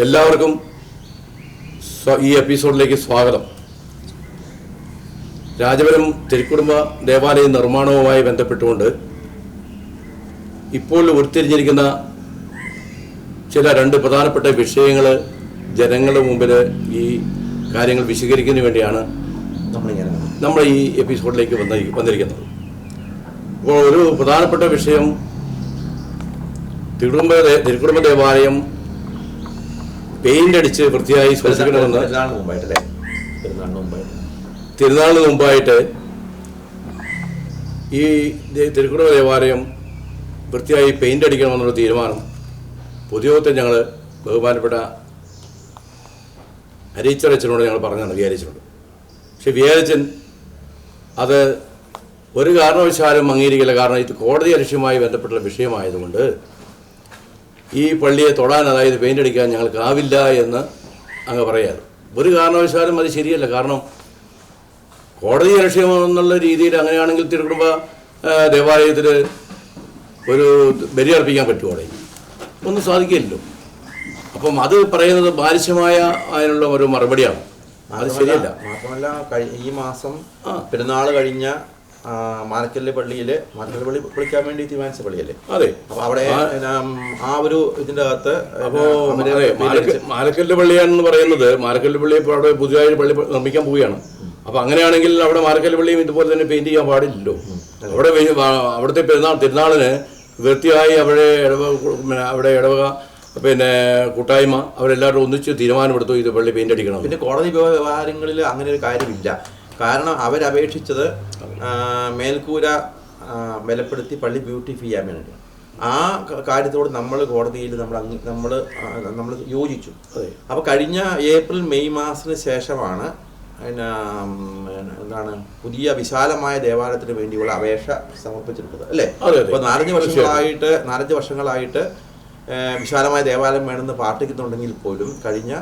എല്ലാവർക്കും ഈ എപ്പിസോഡിലേക്ക് സ്വാഗതം. രാജപുരം തിരുക്കുടുംബ ദേവാലയ നിർമ്മാണവുമായി ബന്ധപ്പെട്ടുകൊണ്ട് ഇപ്പോൾ ഉരുത്തിരിഞ്ഞിരിക്കുന്ന ചില രണ്ട് പ്രധാനപ്പെട്ട വിഷയങ്ങൾ ജനങ്ങളുടെ മുമ്പിൽ ഈ കാര്യങ്ങൾ വിശദീകരിക്കുന്നതിന് വേണ്ടിയാണ് നമ്മൾ ഈ എപ്പിസോഡിലേക്ക് വന്ന വന്നിരിക്കുന്നത്. അപ്പോൾ ഒരു പ്രധാനപ്പെട്ട വിഷയം തിരുക്കുടുംബ തിരുക്കുടുംബ ദേവാലയം പെയിന്റ് അടിച്ച് വൃത്തിയായി സൂക്ഷിക്കണമെന്ന് തിരുനാളിന് മുമ്പായിട്ട് ഈ തിരുക്കുട ദേവാലയം വൃത്തിയായി പെയിന്റ് അടിക്കണമെന്നുള്ള തീരുമാനം പൊതുയോഗത്തിൽ ഞങ്ങൾ ബഹുമാനപ്പെട്ട അരീച്ചറച്ചനോട് ഞങ്ങൾ പറഞ്ഞാണ് വിചാരിച്ചിട്ടുണ്ട്. പക്ഷെ വിചാരിച്ചൻ അത് ഒരു കാരണവശാലും അംഗീകരിക്കില്ല. കാരണം ഇത് കോടതി അലക്ഷ്യമായി ബന്ധപ്പെട്ടുള്ള വിഷയമായതുകൊണ്ട് ഈ പള്ളിയെ തൊടാൻ അതായത് പെയിന്റ് അടിക്കാൻ ഞങ്ങൾക്കാവില്ല എന്ന് അങ്ങ് പറയാറ്. ഒരു കാരണവശാലും അത് ശരിയല്ല. കാരണം കോടതി ലക്ഷ്യമെന്നുള്ള രീതിയിൽ അങ്ങനെയാണെങ്കിൽ തിരുക്കുടുംബ ദേവാലയത്തിൽ ഒരു ബലി അർപ്പിക്കാൻ പറ്റുമോ അവിടെ? ഒന്നും സാധിക്കില്ലല്ലോ. അപ്പം അത് പറയുന്നത് ബാലിശമായ അതിനുള്ള ഒരു മറുപടിയാണ്. അത് ശരിയല്ല. മാത്രമല്ല ഈ മാസം പെരുന്നാൾ കഴിഞ്ഞ മാനക്കല്ല് പള്ളിയിൽ മാനക്കല്ല് പള്ളി വിളിക്കാൻ വേണ്ടി തീരുമാനിച്ച പള്ളിയല്ലേ? അതെ. അപ്പൊ അവിടെ ആ ഒരു ഇതിന്റെ അകത്ത് അപ്പോ മാലക്കല്ല് പള്ളിയാണെന്ന് പറയുന്നത് മാലക്കല്ല് പള്ളി ഇപ്പോൾ അവിടെ പുതിയതായി പള്ളി നിർമ്മിക്കാൻ പോവുകയാണ്. അപ്പൊ അങ്ങനെയാണെങ്കിൽ അവിടെ മാലക്കല്ല് പള്ളിയും ഇതുപോലെ തന്നെ പെയിന്റ് ചെയ്യാൻ പാടില്ലല്ലോ. അവിടെ അവിടുത്തെ പെരുന്നാൾ തിരുനാളിന് വൃത്തിയായി അവിടെ ഇടവ അവിടെ ഇടവക പിന്നെ കൂട്ടായ്മ അവരെല്ലാവരും ഒന്നിച്ച് തീരുമാനമെടുത്തു ഇത് പള്ളി പെയിന്റ് അടിക്കണം. പിന്നെ കോടതി വ്യവഹാരങ്ങളിൽ അങ്ങനെ ഒരു കാര്യമില്ല. കാരണം അവരപേക്ഷിച്ചത് മേൽക്കൂര ബലപ്പെടുത്തി പള്ളി ബ്യൂട്ടിഫൈ ചെയ്യാൻ വേണ്ടി ആ കാര്യത്തോട് നമ്മൾ കോടതിയിൽ നമ്മൾ നമ്മൾ നമ്മൾ യോജിച്ചു. അപ്പോൾ കഴിഞ്ഞ ഏപ്രിൽ മെയ് മാസത്തിന് ശേഷമാണ് പിന്നെ എന്താണ് പുതിയ വിശാലമായ ദേവാലയത്തിന് വേണ്ടിയുള്ള അപേക്ഷ സമർപ്പിച്ചിട്ടുള്ളത് അല്ലേ. അപ്പോൾ നാലഞ്ച് വർഷങ്ങളായിട്ട് നാലഞ്ച് വർഷങ്ങളായിട്ട് വിശാലമായ ദേവാലയം വേണമെന്ന് പ്രാർത്ഥിക്കുന്നുണ്ടെങ്കിൽ പോലും കഴിഞ്ഞ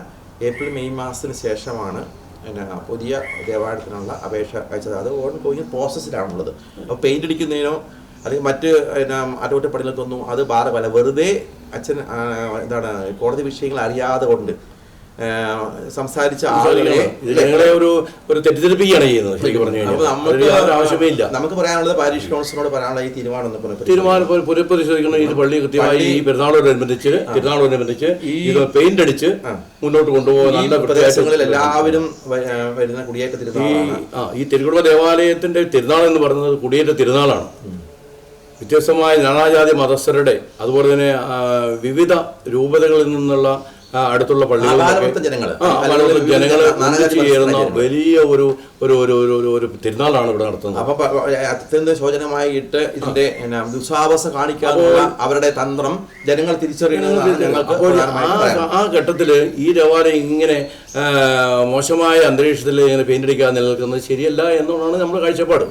ഏപ്രിൽ മെയ് മാസത്തിന് ശേഷമാണ് പിന്നെ പുതിയ ദേവാലയത്തിനുള്ള അപേക്ഷ അയച്ചത്. അത് ഓൺ ഗോയിങ് പ്രോസസ്സിലാണുള്ളത് അപ്പോൾ പെയിന്റ് അടിക്കുന്നതിനോ അല്ലെങ്കിൽ മറ്റ് പിന്നെ അറ്റകുറ്റപ്പണികൾക്കൊന്നും അത് ബാധകമല്ല. വെറുതെ അച്ഛൻ എന്താണ് കോടതി വിഷയങ്ങൾ അറിയാതെ കൊണ്ട് സംസാരിച്ച ആളുകളെ ഞങ്ങളെ ഒരു ഒരു തെറ്റിദ്ധരിപ്പിക്കുകയാണ് ചെയ്യുന്നത് ശരിക്കും പറഞ്ഞു കഴിഞ്ഞാൽ. ആവശ്യമേ ഇല്ല നമുക്ക് പറയാനുള്ളത് പാരീഷ് കൗൺസിലിനോട് പറയാനുള്ള ഈ തീരുമാനം. തീരുമാനം പുന- പുനഃപരിശോധിക്കണം ഇത് പള്ളി കൃത്യമായി ഈ പെരുന്നാളോടനുബന്ധിച്ച് തിരുനാളോടനുബന്ധിച്ച് ഈ പെയിന്റ് അടിച്ച് മുന്നോട്ട് കൊണ്ടുപോകാൻ നല്ല പ്രദേശങ്ങളിൽ എല്ലാവരും വരുന്ന കുടിയേറ്റ തിരുനാൾ തിരുനാളാണ്. ഈ തിരുവള്ള ദേവാലയത്തിന്റെ തിരുനാൾ എന്ന് പറയുന്നത് കുടിയേറ്റ തിരുനാളാണ്. വ്യത്യസ്തമായ നാനാജാതി മതസ്ഥരുടെ അതുപോലെ തന്നെ വിവിധ രൂപതകളിൽ നിന്നുള്ള അടുത്തുള്ള പള്ളികളിലൊക്കെ ജനങ്ങൾ ചേരുന്ന വലിയ ഒരു ഒരു ഒരു ഒരു ഒരു തിരുനാളാണ് ഇവിടെ നടത്തുന്നത്. അപ്പൊ അത്യന്തം ശോചനമായിട്ട് ഇതിന്റെ ദുസ്സാഹസം കാണിക്കാനുള്ള അവരുടെ തന്ത്രം ജനങ്ങൾ പ്രധാനമായിട്ടും ആ. ഘട്ടത്തിൽ ഈ ദേവാലയം ഇങ്ങനെ മോശമായ അന്തരീക്ഷത്തിൽ ഇങ്ങനെ പെയിന്റ് അടിക്കാതെ നിലനിൽക്കുന്നത് ശരിയല്ല എന്നുള്ളതാണ് നമ്മുടെ കാഴ്ചപ്പാട്.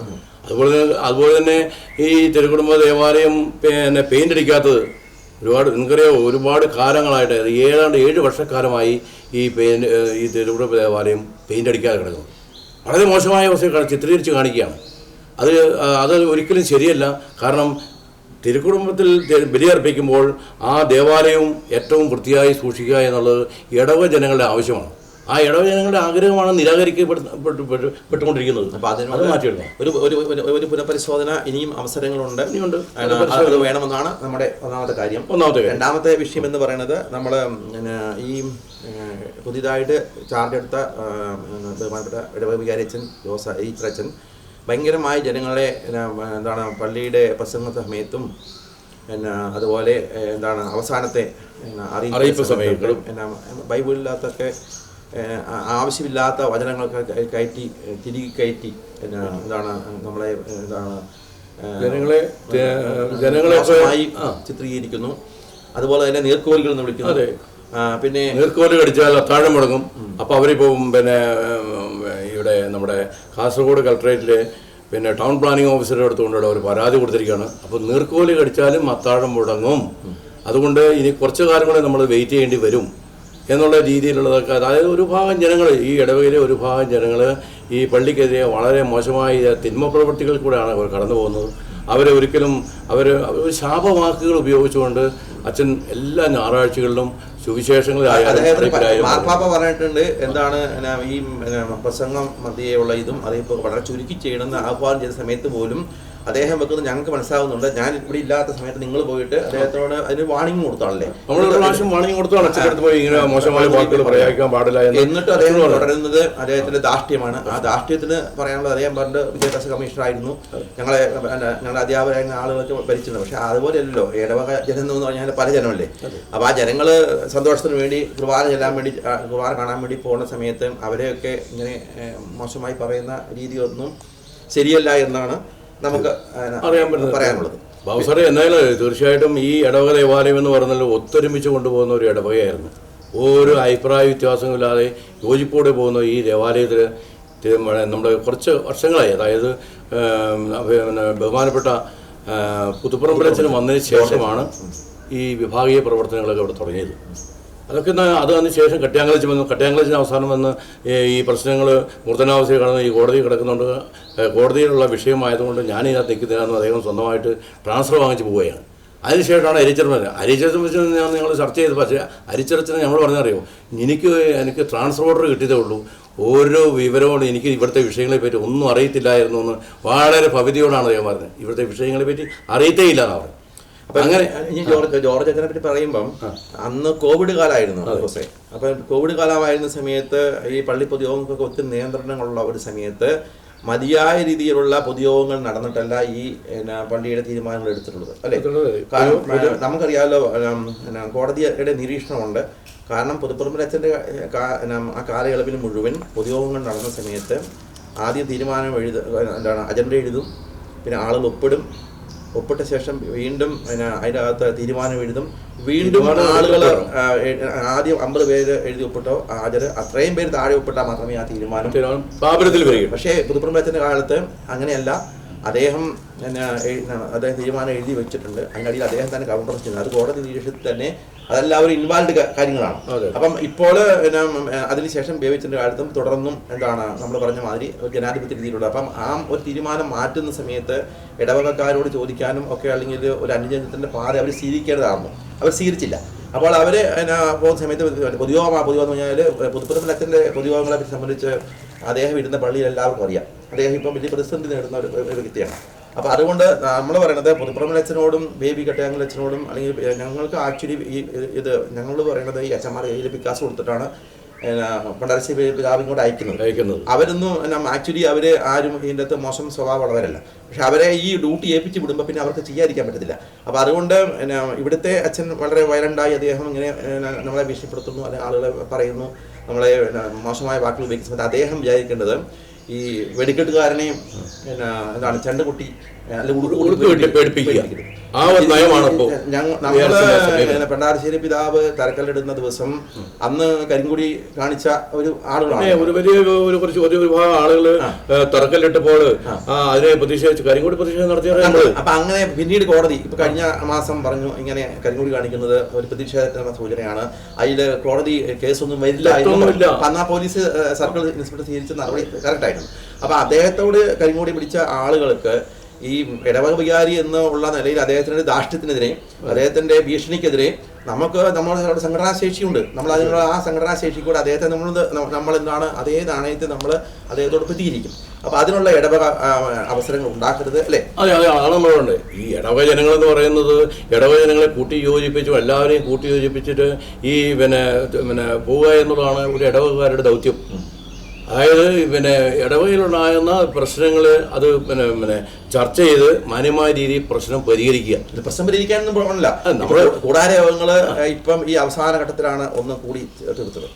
അതുപോലെ തന്നെ അതുപോലെ തന്നെ ഈ തിരുക്കുടുംബ ദേവാലയം പിന്നെ പെയിന്റ് അടിക്കാത്തത് ഒരുപാട് നിങ്ങൾക്കറിയാം ഒരുപാട് കാലങ്ങളായിട്ട് ഏതാണ്ട് ഏഴ് വർഷക്കാലമായി ഈ പെയിന്റ് ഈ തിരുവിട ദേവാലയം പെയിന്റ് അടിക്കാതെ കിടക്കുന്നു. വളരെ മോശമായ അവസ്ഥയിൽ കാണി- ചിത്രീകരിച്ച് കാണിക്കുകയാണ്. അത് അത് ഒരിക്കലും ശരിയല്ല. കാരണം തിരുക്കുടുംബത്തിൽ ബലിയർപ്പിക്കുമ്പോൾ ആ ദേവാലയവും ഏറ്റവും വൃത്തിയായി സൂക്ഷിക്കുക എന്നുള്ളത് ഇടവ ജനങ്ങളുടെ ആവശ്യമാണ്. ആ ഇടവ ജനങ്ങളുടെ ആഗ്രഹമാണ് നിരാകരിക്കപ്പെട്ടുകൊണ്ടിരിക്കുന്നത് അപ്പൊ അതിന് അത് മാറ്റിയെടുക്കണം. ഒരു ഒരു പുനഃപരിശോധന ഇനിയും അവസരങ്ങളുണ്ട്. ഇനിയുണ്ട്. അത് വേണമെന്നാണ് നമ്മുടെ ഒന്നാമത്തെ കാര്യം. ഒന്നാമത്തെ രണ്ടാമത്തെ വിഷയം എന്ന് പറയുന്നത് നമ്മൾ ഈ പുതിയതായിട്ട് ചാർജ് എടുത്ത ബഹുമാനപ്പെട്ട ഇടവ വികാരിയച്ഛൻ ജോസ ഈത്രച്ചൻ ഭയങ്കരമായി ജനങ്ങളെ എന്താണ് പള്ളിയുടെ പ്രസംഗ സമയത്തും പിന്നെ അതുപോലെ എന്താണ് അവസാനത്തെ അറിയിപ്പ് സമയങ്ങളും. എന്നാ പിന്നെ ബൈബിളിനകത്തൊക്കെ ആവശ്യമില്ലാത്ത വചനങ്ങളൊക്കെ കയറ്റി തിരികെ കയറ്റി. എന്താണ് നമ്മളെ എന്താണ് ജനങ്ങളെ ജനങ്ങളെ ചിത്രീകരിക്കുന്നു. അതുപോലെ തന്നെ നീർക്കോലുകൾ എന്ന് വിളിക്കുന്നു. അതെ. പിന്നെ നീർക്കോൽ കടിച്ചാൽ അത്താഴം മുടങ്ങും. അപ്പോൾ അവരിപ്പം പിന്നെ ഇവിടെ നമ്മുടെ കാസർഗോഡ് കളക്ടറേറ്റിൽ പിന്നെ ടൗൺ പ്ലാനിംഗ് ഓഫീസറുടെ അടുത്ത് കൊണ്ടുള്ള ഒരു പരാതി കൊടുത്തിരിക്കുകയാണ്. അപ്പോൾ നീർക്കോൽ കടിച്ചാലും അത്താഴം മുടങ്ങും. അതുകൊണ്ട് ഇനി കുറച്ച് കാലം കൂടെ നമ്മൾ വെയിറ്റ് ചെയ്യേണ്ടി വരും. എന്നുള്ള രീതിയിലുള്ളതൊക്കെ. അതായത് ഒരു ഭാഗം ജനങ്ങൾ ഈ ഇടവകയിലെ ഒരു ഭാഗം ജനങ്ങൾ ഈ പള്ളിക്കെതിരെ വളരെ മോശമായ തിന്മ പ്രവൃത്തികൾ കൂടെയാണ് അവർ കടന്നു പോകുന്നത്. അവരെ ഒരിക്കലും അവർ ശാപവാക്കുകൾ ഉപയോഗിച്ചുകൊണ്ട് അച്ഛൻ എല്ലാ ഞായറാഴ്ചകളിലും സുവിശേഷങ്ങളിലായാലും മാർപ്പാപ്പ പറഞ്ഞിട്ടുണ്ട് എന്താണ് ഈ പ്രസംഗം മതിയുള്ള ഇതും അതേപോലെ വളരെ ചുരുക്കി ചെയ്യണമെന്ന് ആഹ്വാനം ചെയ്ത സമയത്ത് പോലും അദ്ദേഹം വെക്കുന്നത് ഞങ്ങൾക്ക് മനസ്സിലാവുന്നുണ്ട്. ഞാൻ ഇവിടെ ഇല്ലാത്ത സമയത്ത് നിങ്ങൾ പോയിട്ട് അദ്ദേഹത്തോട് അതിന് വാണിംഗ് കൊടുത്താണല്ലേ? നമ്മൾ ഒരു പ്രാവശ്യം വാണിംഗ് കൊടുത്താണ് അച്ഛനടുത്ത് പോയി ഇങ്ങനെ മോശമായ വാക്കുകൾ പാടില്ല എന്ന്. എന്നിട്ട് അദ്ദേഹം തുടരുന്നത് അദ്ദേഹത്തിന്റെ ധാർഷ്ട്യമാണ്. ആ ധാർഷ്ട്യത്തിന് പറയാനുള്ള അദ്ദേഹം പണ്ട് വിദ്യാഭ്യാസ കമ്മീഷണർ ആയിരുന്നു. ഞങ്ങളെ ഞങ്ങളുടെ അധ്യാപകരായിരുന്ന ആളുകളൊക്കെ ഭരിച്ചിട്ടുണ്ട് പക്ഷെ അതുപോലെയല്ലോ ഇടവക ജനം എന്ന് പറഞ്ഞാൽ പല ജനമല്ലേ? അപ്പൊ ആ ജനങ്ങൾ സന്തോഷത്തിന് വേണ്ടി കുർബാന ചെല്ലാൻ വേണ്ടി കുർബാന കാണാൻ വേണ്ടി പോകുന്ന സമയത്ത് അവരെയൊക്കെ ഇങ്ങനെ മോശമായി പറയുന്ന രീതിയൊന്നും ശരിയല്ല എന്നാണ് നമുക്ക് പറയാൻ പറയാനുള്ളത്. ബാബുസാറെ എന്നാലും തീർച്ചയായിട്ടും ഈ ഇടവക ദേവാലയം എന്ന് പറഞ്ഞാൽ ഒത്തൊരുമിച്ച് കൊണ്ടുപോകുന്ന ഒരു ഇടവകയായിരുന്നു. ഓരോ അഭിപ്രായ വ്യത്യാസങ്ങളില്ലാതെ യോജിപ്പോടെ പോകുന്ന ഈ ദേവാലയത്തിൽ നമ്മുടെ കുറച്ച് വർഷങ്ങളായി. അതായത് പിന്നെ ബഹുമാനപ്പെട്ട പുതുപ്പറമ്പലച്ചന് വന്നതിന് ശേഷമാണ് ഈ വിഭാഗീയ പ്രവർത്തനങ്ങളൊക്കെ ഇവിടെ തുടങ്ങിയത്. അതൊക്കെ അത് അതിന് ശേഷം കട്ടിയാങ്കളച്ച് വന്നു കട്ടിയാങ്കളച്ചിന് അവസാനം വന്ന് ഈ പ്രശ്നങ്ങൾ മൂർധനാവസ്ഥയിൽ കടന്ന് ഈ കോടതി കിടക്കുന്നുണ്ട്. കോടതിയിലുള്ള വിഷയമായതുകൊണ്ട് ഞാൻ ഇതിനകത്ത് നിൽക്കുന്നില്ലെന്ന് അദ്ദേഹം സ്വന്തമായിട്ട് ട്രാൻസ്ഫർ വാങ്ങിച്ച് പോവുകയാണ്. അതിനുശേഷമാണ് അരിച്ചരത്തിനെ വെച്ച് ഞാൻ നിങ്ങൾ ചർച്ച ചെയ്ത് പക്ഷേ അരിച്ചരത്തിന് നമ്മൾ പറഞ്ഞറിയോ എനിക്ക് എനിക്ക് ട്രാൻസ്ഫർ ഓർഡർ കിട്ടിയതേ ഉള്ളൂ. ഓരോ വിവരവും എനിക്ക് ഇവിടുത്തെ വിഷയങ്ങളെ പറ്റി ഒന്നും അറിയത്തില്ലായിരുന്നു എന്ന് വളരെ ഭവിതിയോടാണ് അദ്ദേഹം പറഞ്ഞത്. ഇവിടുത്തെ വിഷയങ്ങളെ പറ്റി അറിയത്തേ ഇല്ല എന്നാണ് അങ്ങനെ ഇനി ജോർജ് ജോർജ് അച്ഛനെ പറ്റി പറയുമ്പം അന്ന് കോവിഡ് കാലമായിരുന്നു ദിവസേ അപ്പൊ കോവിഡ് കാലമായിരുന്ന സമയത്ത് ഈ പള്ളി പൊതുയോഗങ്ങൾക്കൊക്കെ ഒത്തിരി നിയന്ത്രണങ്ങളുള്ള ഒരു സമയത്ത് മതിയായ രീതിയിലുള്ള പൊതുയോഗങ്ങൾ നടന്നിട്ടല്ല ഈ പള്ളിയുടെ തീരുമാനങ്ങൾ എടുത്തിട്ടുള്ളത്. അല്ലേ? കാരണം നമുക്കറിയാമല്ലോ കോടതിയുടെ നിരീക്ഷണമുണ്ട്. കാരണം പുതുപ്പറമ്പിൽ അച്ഛന്റെ ആ കാലയളവിൽ മുഴുവൻ പൊതുയോഗങ്ങൾ നടന്ന സമയത്ത് ആദ്യം തീരുമാനം എഴുത എന്താണ് അജണ്ട എഴുതും. പിന്നെ ആളുകൾ ഒപ്പിടും. ഒപ്പിട്ട ശേഷം വീണ്ടും പിന്നെ അതിന്റെ അകത്ത് തീരുമാനം എഴുതും. വീണ്ടും ആളുകൾ? ആദ്യം അമ്പത് പേര് എഴുതി ഒപ്പിട്ടോ ഹാജർ അത്രയും പേര് താഴെ ഒപ്പിട്ടാൽ മാത്രമേ ആ തീരുമാനം പക്ഷേ പുതുപ്പറമ്പലത്തിന്റെ കാലത്ത് അങ്ങനെയല്ല. അദ്ദേഹം അദ്ദേഹം തീരുമാനം എഴുതി വെച്ചിട്ടുണ്ട്. അതിനടിയിൽ അദ്ദേഹം തന്നെ കൗണ്ടർ ചെയ്യുന്നത് അത് കോടതി നിരീക്ഷണത്തിൽ തന്നെ അതെല്ലാവരും ഇൻവാൾവ് കാര്യങ്ങളാണ്. അപ്പം ഇപ്പോൾ പിന്നെ അതിനുശേഷം ബേബിച്ചിന്റെ കാലത്തും തുടർന്നും എന്താണ് നമ്മൾ പറഞ്ഞ മാതിരി ജനാധിപത്യ രീതിയിലുള്ള അപ്പം ആ ഒരു തീരുമാനം മാറ്റുന്ന സമയത്ത് ഇടവകക്കാരോട് ചോദിക്കാനും ഒക്കെ അല്ലെങ്കിൽ ഒരു അനുജനത്തിന്റെ പാത അവർ സ്വീകരിക്കേണ്ടതായിരുന്നു അവർ സ്വീകരിച്ചില്ല. അപ്പോൾ അവർ പോകുന്ന സമയത്ത് പൊതുയോഗം പൊതുയോഗം എന്ന് പറഞ്ഞാൽ പുതുപ്പുറത്തിൽ അച്ഛന്റെ പൊതുയോഗങ്ങളെ സംബന്ധിച്ച് അദ്ദേഹം ഇടുന്ന പള്ളിയിൽ എല്ലാവർക്കും അറിയാം. അദ്ദേഹം ഇപ്പം വലിയ പ്രതിസന്ധി നേടുന്ന ഒരു ഒരു വ്യക്തിയാണ്. അപ്പോൾ അതുകൊണ്ട് നമ്മൾ പറയുന്നത് പുതുപ്പുറമൽ അച്ഛനോടും ബേബി കട്ടയാങ്കൽ അച്ഛനോടും അല്ലെങ്കിൽ ഞങ്ങൾക്ക് ആക്ച്വലി ഈ ഇത് ഞങ്ങൾ പറയുന്നത് ഈ അച്ഛന്മാർ കയ്യിൽ വികാസ് കൊടുത്തിട്ടാണ് പണ്ടാരശ്ശി പിതാവ് ഇങ്ങോട്ട് അയക്കുന്നത്. അയക്കുന്നത്. അവരൊന്നും ആക്ച്വലി അവർ ആരും ഇതിന്റെ അകത്ത് മോശം സ്വഭാവമുള്ളവരല്ല പക്ഷെ അവരെ ഈ ഡ്യൂട്ടി ഏൽപ്പിച്ച് വിടുമ്പോൾ പിന്നെ അവർക്ക് ചെയ്യാതിരിക്കാൻ പറ്റത്തില്ല. അപ്പോൾ അതുകൊണ്ട് ഇവിടുത്തെ അച്ഛൻ വളരെ വയലന്റായി അദ്ദേഹം ഇങ്ങനെ നമ്മളെ ഭീഷണിപ്പെടുത്തുന്നു അല്ലെങ്കിൽ ആളുകളെ പറയുന്നു. നമ്മളെ മോശമായ വാക്കുകൾ ഉപയോഗിക്കുന്ന സമയത്ത് അദ്ദേഹം വിചാരിക്കേണ്ടത് ഈ വെടിക്കെട്ടുകാരനെയും പിന്നെ എന്താണ് ചണ്ടുകുട്ടി അല്ലെങ്കിൽ പേടിപ്പിക്കുക. ആ ഒരു നയമാണ് ഞങ്ങൾ പിതാവ് തരക്കല്ലിടുന്ന ദിവസം അന്ന് കരിങ്കുടി കാണിച്ച ഒരു ആളുകളാണ്. ഒരു വലിയ ഒരു കുറച്ച് ഒരു വിഭാഗം ആളുകൾ തറക്കല്ലിട്ടപ്പോൾ അതിനെ പ്രതിഷേധിച്ച് കരിങ്കുടി പ്രതിഷേധം നടത്തി അപ്പൊ അങ്ങനെ പിന്നീട് കോടതി ഇപ്പൊ കഴിഞ്ഞ മാസം പറഞ്ഞു ഇങ്ങനെ കരിങ്കുടി കാണിക്കുന്നത് ഒരു പ്രതിഷേധത്തിന്റെ സൂചനയാണ്. അതിൽ കോടതി കേസൊന്നും വരില്ല എന്നാ തെറ്റൊന്നുമില്ല. അന്ന് ആ പോലീസ് സർക്കിൾ ഇൻസ്പെക്ടർ സ്വീകരിച്ച നടപടി കറക്റ്റ് ആയിരുന്നു. അപ്പൊ അദ്ദേഹത്തോട് കരിങ്കുടി പിടിച്ച ആളുകൾക്ക് ഈ ഇടവക വികാരി എന്നുള്ള നിലയിൽ അദ്ദേഹത്തിന്റെ ധാർഷ്ട്യത്തിനെതിരെ അദ്ദേഹത്തിന്റെ ഭീഷണിക്കെതിരെ നമുക്ക് നമ്മുടെ സംഘടനാ ശേഷിയുണ്ട് നമ്മൾ അതിനുള്ള ആ സംഘടനാ ശേഷി കൂടെ അദ്ദേഹത്തെ നമ്മൾ നമ്മൾ എന്താണ് അതേ നാണയത്തെ നമ്മൾ അദ്ദേഹത്തോട് പ്രതികരിക്കും അപ്പൊ അതിനുള്ള ഇടവക അവസരങ്ങൾ ഉണ്ടാക്കരുത് അല്ലേ? അതെ അതെ അതാണ് നമ്മളുണ്ട് ഈ ഇടവക ജനങ്ങൾ എന്ന് പറയുന്നത് ഇടവക ജനങ്ങളെ കൂട്ടി യോജിപ്പിച്ചും എല്ലാവരെയും കൂട്ടി യോജിപ്പിച്ചിട്ട് ഈ പിന്നെ പിന്നെ പോവുക എന്നുള്ളതാണ് ഒരു ഇടവകക്കാരുടെ ദൗത്യം. അതായത് പിന്നെ ഇടവകയിലുണ്ടാകുന്ന പ്രശ്നങ്ങൾ അത് പിന്നെ പിന്നെ ചർച്ച ചെയ്ത് മാന്യമായ രീതിയിൽ പ്രശ്നം പരിഹരിക്കുക. പ്രശ്നം പരിഹരിക്കാനൊന്നും പോകണില്ല നമ്മുടെ കൂടാരയോഗങ്ങൾ ഇപ്പം ഈ അവസാന ഘട്ടത്തിലാണ് ഒന്ന് കൂടി തീർത്തത്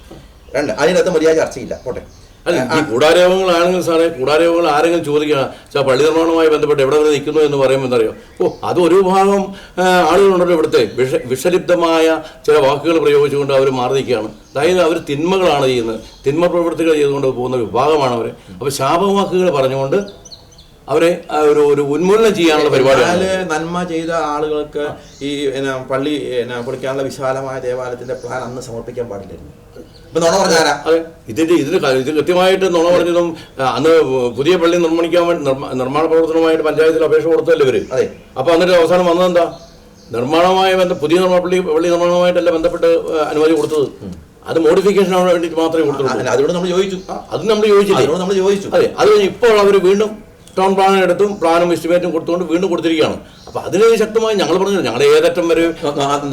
രണ്ട് അതിനകത്ത് മര്യാദ ചർച്ചയില്ല. പോട്ടെ. അല്ല ഈ കൂടാരോഗങ്ങളാണെങ്കിൽ സാറേ കൂടാരോഗങ്ങൾ ആരെങ്കിലും ചോദിക്കണം സാർ പള്ളി നിർമ്മാണവുമായി ബന്ധപ്പെട്ട് എവിടെ വരെ നിൽക്കുന്നു എന്ന് പറയുമ്പോൾ എന്തറിയോ? ഓ അത് ഒരു വിഭാഗം ആ, ആളുകളുണ്ടല്ലോ ഇവിടുത്തെ. വിഷ വിഷലിപ്തമായ ചില വാക്കുകൾ പ്രയോഗിച്ചുകൊണ്ട് അവർ മാറി നിൽക്കുകയാണ്. അതായത് അവർ തിന്മകളാണ് ചെയ്യുന്നത്. തിന്മ പ്രവൃത്തികൾ ചെയ്തുകൊണ്ട് പോകുന്ന വിഭാഗമാണ് അവർ അപ്പോൾ ശാപവാക്കുകൾ പറഞ്ഞുകൊണ്ട് അവരെ ഒരു ഒരു ഉന്മൂലനം ചെയ്യാനുള്ള പരിപാടിയാണ്. നന്മ ചെയ്ത ആളുകൾക്ക് ഈ പള്ളി പൊളിക്കാനുള്ള വിശാലമായ ദേവാലയത്തിന്റെ പ്ലാൻ അന്ന് സമർപ്പിക്കാൻ പാടില്ലായിരുന്നു. നുണ പറഞ്ഞാരാ അതെ. ഇതിന്റെ ഇതിന് ഇത് കൃത്യമായിട്ട് നുണ പറഞ്ഞതും അന്ന് പുതിയ പള്ളി നിർമ്മിക്കാൻ വേണ്ടി നിർമ്മാണ പ്രവർത്തനമായിട്ട് പഞ്ചായത്തിൽ അപേക്ഷ കൊടുത്തല്ലേ ഇവർ? അതെ. അപ്പൊ എന്നിട്ട് അവസാനം വന്നതെന്താ നിർമ്മാണമായ ബന്ധം പുതിയ നിർമ്മാണ പള്ളി പള്ളി നിർമ്മാണമായിട്ടല്ല ബന്ധപ്പെട്ട് അനുമതി കൊടുത്തത്. അത് മോഡിഫിക്കേഷൻ വേണ്ടിയിട്ട് മാത്രമേ കൊടുത്തുള്ളൂ അതിനോട് നമ്മൾ ചോദിച്ചു. അത് നമ്മൾ ചോദിച്ചില്ല? നമ്മൾ ചോദിച്ചു. അതെ അത് ഇപ്പോൾ അവർ വീണ്ടും ടൗൺ പ്ലാൻ എടുത്തും പ്ലാനും എസ്റ്റിമേറ്റും കൊടുത്തുകൊണ്ട് വീണ്ടും കൊടുത്തിരിക്കുകയാണ്. അപ്പൊ അതിന് ശക്തമായി ഞങ്ങൾ പറഞ്ഞത് ഞങ്ങൾ ഏതറ്റം വരെ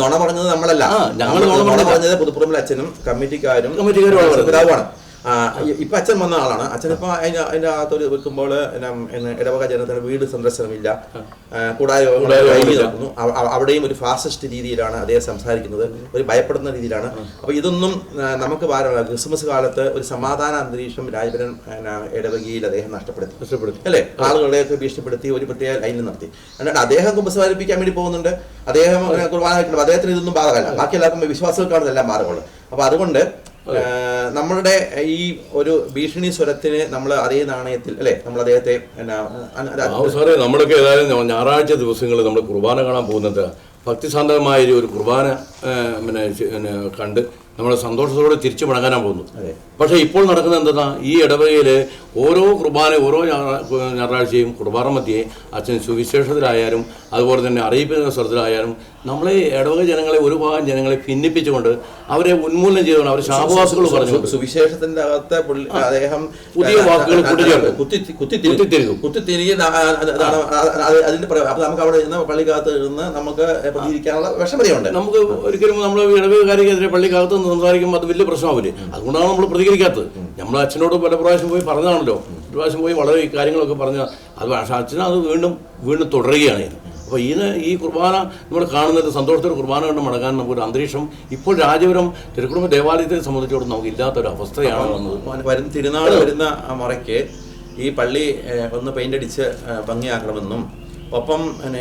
നുണ പറഞ്ഞത് നമ്മളല്ല. ഞങ്ങൾ നുണ പറഞ്ഞത് പുതുപ്പുറമ്പിൽ അച്ഛനും കമ്മിറ്റിക്കാരും കമ്മിറ്റിക്കാരുമാണ് ഇപ്പൊ അച്ഛൻ വന്ന ആളാണ്. അച്ഛൻ ഇപ്പൊ അതിന്റെ അതിന്റെ അകത്തൊരു വെക്കുമ്പോൾ ഇടവക ജനത്തിന് വീട് സന്ദർശനമില്ല കൂടാതെ കൂടായ. നടക്കുന്നു. അവ- അവ- അവിടെയും ഒരു ഫാസിസ്റ്റ് രീതിയിലാണ് അദ്ദേഹം സംസാരിക്കുന്നത്. ഒരു ഭയപ്പെടുന്ന രീതിയിലാണ്. അപ്പൊ ഇതൊന്നും നമുക്ക് ഭാരമല്ല. ക്രിസ്മസ് കാലത്ത് ഒരു സമാധാന അന്തരീക്ഷം രാജപുരൻ ഇടവകയിൽ അദ്ദേഹം നഷ്ടപ്പെടുത്തി. നഷ്ടപ്പെടുത്തി. അല്ലേ? ആളുകളെയൊക്കെ ഭീഷണിപ്പെടുത്തി ഒരു പ്രത്യേക ലൈനിൽ നടത്തി. എന്നിട്ട് അദ്ദേഹം കുമ്പസാരിപ്പിക്കാൻ വേണ്ടി പോകുന്നുണ്ട്. അദ്ദേഹം കുർബാന അദ്ദേഹത്തിന് ഇതൊന്നും ബാധകമല്ല. ബാക്കി എല്ലാവർക്കും വിശ്വാസങ്ങൾക്കാണ് ഇതെല്ലാം ബാധകമുള്ളത്. അപ്പൊ അതുകൊണ്ട് നമ്മളുടെ ഈ ഒരു ഭീഷണി സ്വരത്തിന് നമ്മൾ അതേ നാണയത്തിൽ അല്ലെ? നമ്മൾ അദ്ദേഹത്തെ സാറേ നമ്മളൊക്കെ ഏതായാലും ഞായറാഴ്ച ദിവസങ്ങളിൽ നമ്മൾ കുർബാന കാണാൻ പോകുന്നത് ഭക്തിസാന്ദ്രമായ ഒരു കുർബാന പിന്നെ കണ്ട് നമ്മൾ സന്തോഷത്തോടെ തിരിച്ചു മടങ്ങാനാണ് പോകുന്നു പക്ഷെ പക്ഷേ ഇപ്പോൾ നടക്കുന്നത് എന്താ ഈ ഇടവകയിൽ ഓരോ കുർബാന ഓരോ ഞായറാ- ഞായറാഴ്ചയും കുർബാന മധ്യേ അച്ഛൻ സുവിശേഷത്തിലായാലും അതുപോലെ തന്നെ അറിയിപ്പിക്കുന്ന സ്ഥലത്തിലായാലും നമ്മളെ ഇടവക ജനങ്ങളെ ഒരു ഭാഗം ജനങ്ങളെ ഭിന്നിപ്പിച്ചുകൊണ്ട് അവരെ ഉന്മൂലനം ചെയ്തുകൊണ്ട് അവർ ശാപവാസികൾ പറഞ്ഞു സുവിശേഷത്തിന്റെ അകത്തെ അദ്ദേഹം പുതിയ വാക്കുകൾ കൂട്ടിച്ചേർത്തു. കുത്തിത്തിരിക്കും. അതിന്റെ അപ്പൊ നമുക്ക് അവിടെ ഇരുന്ന് പള്ളിക്കകത്ത് ഇരുന്ന് നമുക്ക് പ്രതികരിക്കാനുള്ള വിഷമതയുണ്ട്. നമുക്ക് ഒരിക്കലും നമ്മൾ ഇടവകാരിക്കെതിരെ പള്ളിക്കകത്ത് സംസാരിക്കുമ്പോൾ അത് വലിയ പ്രശ്നമാവില്ലേ അതുകൊണ്ടാണ് നമ്മൾ പ്രതികരിക്കാത്തത്. നമ്മൾ അച്ഛനോട് പല പ്രാവശ്യം പോയി പറഞ്ഞതാണല്ലോ. ഒരു പ്രാവശ്യം പോയി വളരെ ഈ കാര്യങ്ങളൊക്കെ പറഞ്ഞ അത് പക്ഷേ അച്ഛൻ അത് വീണ്ടും വീണ്ടും തുടരുകയാണ് ഇത് അപ്പോൾ ഇതിന് ഈ കുർബാന നമ്മൾ കാണുന്നത് സന്തോഷത്തോടെ കുർബാന കണ്ട് മടങ്ങാൻ നമുക്കൊരു അന്തരീക്ഷം. ഇപ്പോൾ രാജപുരം തിരുക്കുടുംബ ദേവാലയത്തെ സംബന്ധിച്ചിടത്തോളം നമുക്ക് ഇല്ലാത്തൊരു അവസ്ഥയാണ് വന്നത്. വരും തിരുനാൾ വരുന്ന ആ മുറയ്ക്ക് ഈ പള്ളി ഒന്ന് പെയിന്റ് അടിച്ച് ഭംഗിയാക്കണമെന്നും ഒപ്പം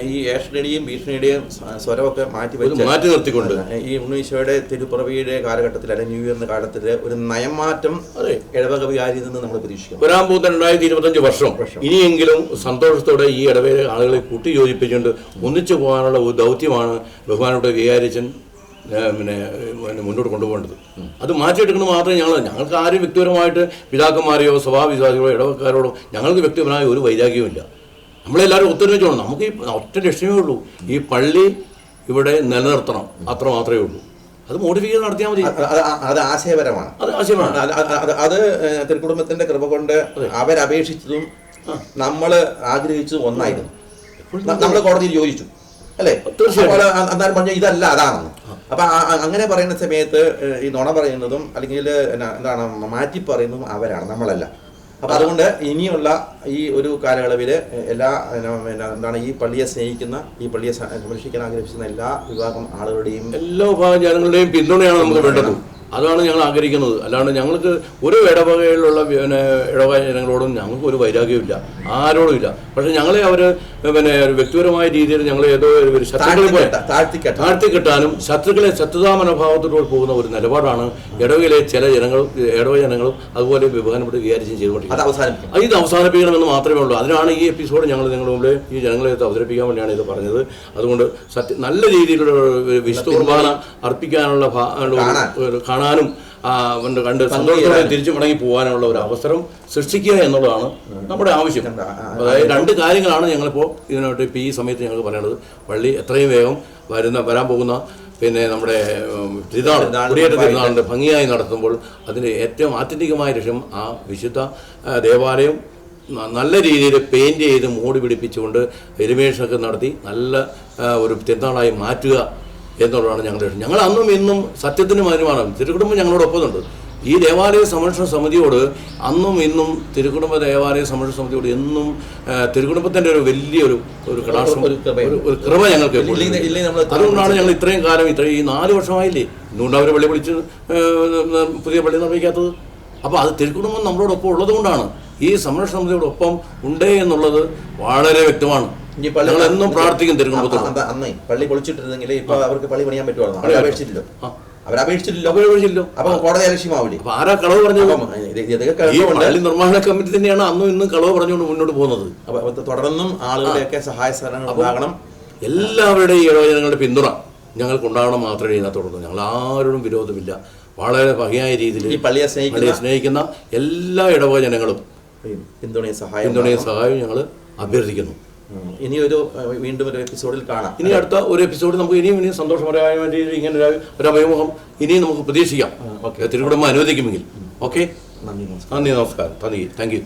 ഈ ഏഷണിയുടെയും ഭീഷണിയുടെയും സ്വ- സ്വരമൊക്കെ മാറ്റി വെച്ച് മാറ്റി നിർത്തിക്കൊണ്ട്. ഈ ഉണ്ണീശോയുടെ തിരുപ്പിറവിയുടെ കാലഘട്ടത്തിൽ അല്ലെങ്കിൽ ന്യൂ ഇയറിന്റെ കാലത്തിൽ ഒരു നയമാറ്റം അതെ. ഇടവക വികാരിയിൽ നിന്ന് നമ്മൾ പ്രതീക്ഷിക്കും വരാൻ പോകുന്ന രണ്ടായിരത്തി ഇരുപത്തഞ്ച് വർഷം. ഇനിയെങ്കിലും സന്തോഷത്തോടെ ഈ ഇടവേള ആളുകളെ കൂട്ടി യോജിപ്പിച്ചുകൊണ്ട് ഒന്നിച്ചു പോകാനുള്ള ഒരു ദൗത്യമാണ് ബഹുമാനോട് വികാരിച്ചൻ പിന്നെ പിന്നെ മുന്നോട്ട് കൊണ്ടുപോകേണ്ടത്. അത് മാറ്റിയെടുക്കുന്നത് മാത്രമേ ഞങ്ങൾ ഞങ്ങൾക്ക് ആരും വ്യക്തിപരമായിട്ട് പിതാക്കന്മാരെയോ സ്വഭാവ വിശ്വാസികളോ ഇടവക്കാരോടോ ഞങ്ങൾക്ക് വ്യക്തിപരമായ ഒരു വൈരാഗ്യവുമില്ല. നമ്മളെല്ലാവരും ഒത്തൊരുമിച്ചോണം നമുക്ക് ഈ ഒറ്റ ലക്ഷ്യമേ ഉള്ളൂ. ഈ പള്ളി ഇവിടെ നിലനിർത്തണം. അത്ര മാത്രമേ ഉള്ളൂ. അത് മോഡിഫിക്കേഷൻ നടത്തിയാൽ മതി. അത് ആശയപരമാണ്. അത് ആശയമാണ് അത് തിരുക്കുടുംബത്തിന്റെ കൃപ കൊണ്ട് അവരപേക്ഷിച്ചതും നമ്മൾ ആഗ്രഹിച്ചതും ഒന്നായിരുന്നു. നമ്മൾ കോടതിയിൽ യോജിച്ചു. അല്ലേ? തീർച്ചയായിട്ടും. എന്നാലും പറഞ്ഞു ഇതല്ല അതാണെന്ന്. അപ്പൊ അങ്ങനെ പറയുന്ന സമയത്ത് ഈ നുണ പറയുന്നതും അല്ലെങ്കിൽ എന്താണ് മാറ്റി പറയുന്നതും അവരാണ് നമ്മളല്ല. അപ്പൊ അതുകൊണ്ട് ഇനിയുള്ള ഈ ഒരു കാലയളവിൽ എല്ലാ എന്താണ് ഈ പള്ളിയെ സ്നേഹിക്കുന്ന ഈ പള്ളിയെ സംരക്ഷിക്കാൻ ആഗ്രഹിക്കുന്ന എല്ലാ വിഭാഗം ആളുകളുടെയും എല്ലാ വിഭാഗം ജനങ്ങളുടെയും പിന്തുണയാണ് നമുക്ക് വേണ്ടത്. അതാണ് ഞങ്ങൾ ആഗ്രഹിക്കുന്നത്. അല്ലാണ്ട് ഞങ്ങൾക്ക് ഒരു ഇടവകയിലുള്ള പിന്നെ ഇടവക ജനങ്ങളോടും ഞങ്ങൾക്ക് ഒരു വൈരാഗ്യമില്ല ആരോടും ഇല്ല. പക്ഷെ ഞങ്ങളെ അവർ പിന്നെ വ്യക്തിപരമായ രീതിയിൽ ഞങ്ങൾ ഏതോ ഒരു ശത്രുക്കളെ പോലെ താഴ്ത്തിക്കെട്ട- താഴ്ത്തിക്കെട്ട താഴ്ത്തി കിട്ടാനും ശത്രുക്കളെ ശത്രുതാ മനോഭാവത്തിലൂടെ പോകുന്ന ഒരു നിലപാടാണ് ഇടവകയിലെ ചില ജനങ്ങൾ ഇടവക ജനങ്ങളും അതുപോലെ വിഭാഗപ്പെട്ട് വിചാരിച്ചും ചെയ്തുകൊണ്ടിരിക്കുന്നത്. ഇത് അവസാനിപ്പിക്കണമെന്ന് മാത്രമേ ഉള്ളൂ. അതിനാണ് ഈ എപ്പിസോഡ് ഞങ്ങൾ നിങ്ങളുടെ മുമ്പിൽ ഈ ജനങ്ങളെ അവതരിപ്പിക്കാൻ വേണ്ടിയാണ് ഇത് പറഞ്ഞത്. അതുകൊണ്ട് സത്യ നല്ല രീതിയിലുള്ള വിശുദ്ധ കുർബാന അർപ്പിക്കാനുള്ള ഭാഗം കാണാൻ. കാണാനും കണ്ട് സന്തോഷത്തോടെ തിരിച്ചു മടങ്ങി പോകാനുള്ള ഒരു അവസരം സൃഷ്ടിക്കുക എന്നുള്ളതാണ് നമ്മുടെ ആവശ്യം. അതായത് രണ്ട് കാര്യങ്ങളാണ് ഞങ്ങളിപ്പോൾ ഇതിനായിട്ട് ഇപ്പോൾ ഈ സമയത്ത് ഞങ്ങൾ പറയേണ്ടത് വള്ളി എത്രയും വേഗം വരുന്ന വരാൻ പോകുന്ന പിന്നെ നമ്മുടെ തിരുനാൾ കുടിയേറ്റ. തിരുനാളിന്റെ ഭംഗിയായി നടത്തുമ്പോൾ അതിന്റെ ഏറ്റവും ആത്യന്തികമായ ലക്ഷ്യം ആ വിശുദ്ധ ദേവാലയം നല്ല രീതിയിൽ പെയിന്റ് ചെയ്ത് മൂടി പിടിപ്പിച്ചുകൊണ്ട് എലിമിനേഷനൊക്കെ നടത്തി നല്ല ഒരു തിരുനാളായി മാറ്റുക എന്നുള്ളതാണ് ഞങ്ങളുടെ ഞങ്ങൾ അന്നും ഇന്നും സത്യത്തിന് മനുമാണ് തിരുക്കുടുംബം ഞങ്ങളോടൊപ്പമുണ്ട് ഈ ദേവാലയ സംരക്ഷണ സമിതിയോട് അന്നും ഇന്നും തിരുക്കുടുംബ ദേവാലയ സംരക്ഷണ സമിതിയോട് എന്നും ആ, തിരുക്കുടുംബത്തിന്റെ ഒരു വലിയൊരു ഒരു കടാക്ഷം ഒരു കൃപ ഞങ്ങൾക്ക് അതുകൊണ്ടാണ് ഞങ്ങൾ ഇത്രയും കാലം ഇത്രയും ഈ നാല് വർഷമായില്ലേ? ഇന്നുകൊണ്ട് അവർ പള്ളി വിളിച്ച് പുതിയ പള്ളി നിർമ്മിക്കാത്തത്. അപ്പോൾ അത് തിരുക്കുടുംബം നമ്മളോടൊപ്പം ഉള്ളത് കൊണ്ടാണ് ഈ സംരക്ഷണ സമിതിയോടൊപ്പം ഉണ്ട് എന്നുള്ളത് വളരെ വ്യക്തമാണ്. ഈ പള്ളി എന്നും പ്രാർത്ഥിക്കും അ- അന്നേ പള്ളി പൊളിച്ചിട്ടിരുന്നെങ്കിൽ ഇപ്പൊ അവർക്ക് പള്ളി പണിയാൻ പറ്റുവാണോ? അവർ അപേക്ഷിച്ചില്ലല്ലോ. അവരപേക്ഷിച്ചില്ലല്ലോ അപേക്ഷിച്ചില്ലോ അപ്പൊ കോടതി അലക്ഷ്യമാവില്ലേ അപ്പൊ ആരാ കളവ് പറഞ്ഞു നിർമ്മാണ കമ്മിറ്റി തന്നെയാണ് അന്നും ഇന്നും കളവ് പറഞ്ഞുകൊണ്ട് മുന്നോട്ട് പോകുന്നത്. അപ്പൊ തുടർന്നും ആളുകളുടെയൊക്കെ സഹായ സഹകരണങ്ങൾ ഉണ്ടാകണം. എല്ലാവരുടെയും ഇടവജനങ്ങളുടെ പിന്തുണ ഞങ്ങൾക്ക് ഉണ്ടാകണം മാത്രമേ ഇതിനകത്തുള്ളൂ ഞങ്ങൾ ആരോടും വിരോധമില്ല. വളരെ ഭംഗിയായ രീതിയിൽ ഈ പള്ളിയെ സ്നേഹിക്കുന്ന എല്ലാ സ്നേഹിക്കുന്ന എല്ലാ ഇടവജനങ്ങളും പിന്തുണയും സഹായം പിന്തുണയും സഹായവും ഞങ്ങൾ അഭ്യർത്ഥിക്കുന്നു. ഇനി ഒരു വീണ്ടും ഒരു എപ്പിസോഡിൽ കാണാം. ഇനി അടുത്ത ഒരു എപ്പിസോഡ് നമുക്ക് ഇനിയും ഇനിയും സന്തോഷപരമായ ഇങ്ങനെ ഒരു ഒരു അഭിമുഖം ഇനിയും നമുക്ക് പ്രതീക്ഷിക്കാം. ഓക്കെ. തിരുവിടുമ്പോൾ അനുവദിക്കുമെങ്കിൽ. ഓക്കെ? നന്ദി നമസ്കാരം. നന്ദി നമസ്കാരം. നന്ദി. Thank you.